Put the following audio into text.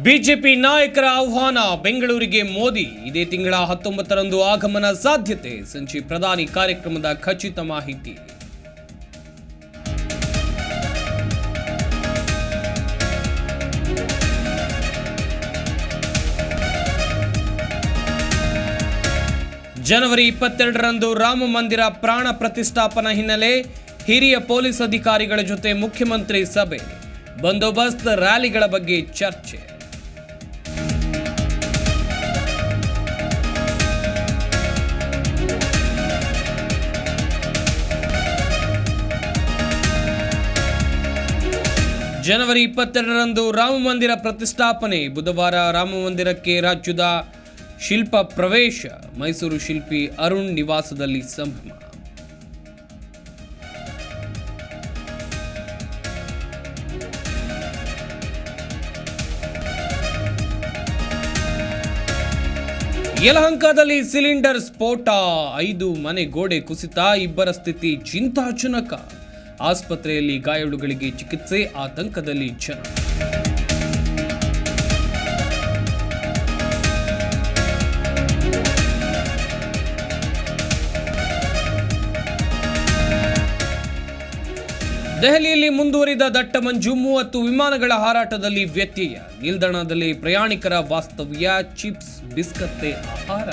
BJP ನಾಯಕರ ಆಹ್ವಾನ ಬೆಂಗಳೂರಿಗೆ ಮೋದಿ. ಇದೇ ತಿಂಗಳ ಹತ್ತೊಂಬತ್ತರಂದು ಆಗಮನ ಸಾಧ್ಯತೆ. ಸಂಚಿ ಪ್ರಧಾನಿ ಕಾರ್ಯಕ್ರಮದ ಖಚಿತ ಮಾಹಿತಿ. ಜನವರಿ ಇಪ್ಪತ್ತೆರಡರಂದು ರಾಮ ಮಂದಿರ ಪ್ರಾಣ ಪ್ರತಿಷ್ಠಾಪನಾ ಹಿನ್ನೆಲೆ ಹಿರಿಯ ಪೊಲೀಸ್ ಅಧಿಕಾರಿಗಳ ಜೊತೆ ಮುಖ್ಯಮಂತ್ರಿ ಸಭೆ. ಬಂದೋಬಸ್ತ್ ರ್ಯಾಲಿಗಳ ಬಗ್ಗೆ ಚರ್ಚೆ. ಜನವರಿ ಇಪ್ಪತ್ತೆರಡರಂದು ರಾಮ ಮಂದಿರ ಪ್ರತಿಷ್ಠಾಪನೆ. ಬುಧವಾರ ರಾಮ ಮಂದಿರಕ್ಕೆ ರಾಜ್ಯದ ಶಿಲ್ಪ ಪ್ರವೇಶ. ಮೈಸೂರು ಶಿಲ್ಪಿ ಅರುಣ್ ನಿವಾಸದಲ್ಲಿ ಸಂಭ್ರಮ. ಯಲಹಂಕದಲ್ಲಿ ಸಿಲಿಂಡರ್ ಸ್ಫೋಟ. ಐದು ಮನೆ ಗೋಡೆ ಕುಸಿತ, ಇಬ್ಬರ ಸ್ಥಿತಿ ಚಿಂತಾಜನಕ. ಆಸ್ಪತ್ರೆಯಲ್ಲಿ ಗಾಯಾಳುಗಳಿಗೆ ಚಿಕಿತ್ಸೆ, ಆತಂಕದಲ್ಲಿ ಜನ ದೆಹಲಿಯಲ್ಲಿ ಮುಂದುವರಿದ ದಟ್ಟ ಮಂಜು ಮೂವತ್ತು ವಿಮಾನಗಳ ಹಾರಾಟದಲ್ಲಿ ವ್ಯತ್ಯಯ. ನಿಲ್ದಾಣದಲ್ಲಿ ಪ್ರಯಾಣಿಕರ ವಾಸ್ತವ್ಯ, ಚಿಪ್ಸ್, ಬಿಸ್ಕತ್ತೆ ಆಹಾರ.